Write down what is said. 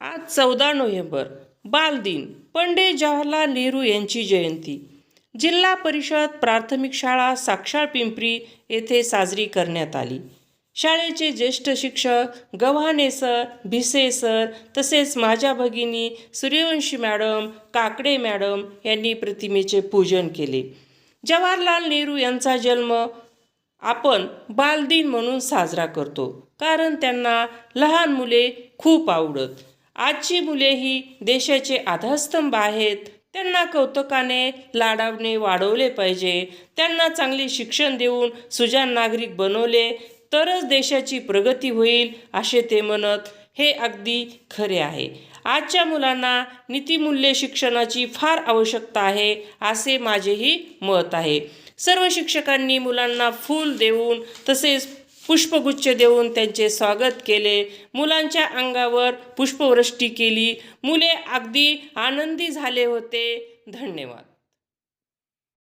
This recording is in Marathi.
आज चौदा नोव्हेंबर बालदिन पंडित जवाहरलाल नेहरू यांची जयंती. जिल्हा परिषद प्राथमिक शाळा साक्षाळ पिंपरी येथे साजरी करण्यात आली. शाळेचे ज्येष्ठ शिक्षक गव्हाणे सर भिसे सर तसेच माझ्या भगिनी सूर्यवंशी मॅडम काकडे मॅडम यांनी प्रतिमेचे पूजन केले. जवाहरलाल नेहरू यांचा जन्म आपण बालदिन म्हणून साजरा करतो कारण त्यांना लहान मुले खूप आवडत. आजची मुले ही देशाचे आधारस्तंभ आहेत. त्यांना कौतुकाने लाडावणे वाढवले पाहिजे. त्यांना चांगले शिक्षण देऊन सुजाण नागरिक बनवले तरच देशाची प्रगती होईल असे ते म्हणत हे अगदी खरे आहे. आजच्या मुलांना नीतिमूल्य शिक्षणाची फार आवश्यकता आहे असे माझेही मत आहे. सर्व शिक्षकांनी मुलांना फूल देऊन तसेच पुष्पगुच्छ देऊन त्यांचे स्वागत केले. मुलांच्या अंगावर पुष्पवृष्टी केली. मुले अगदी आनंदी झाले होते. धन्यवाद.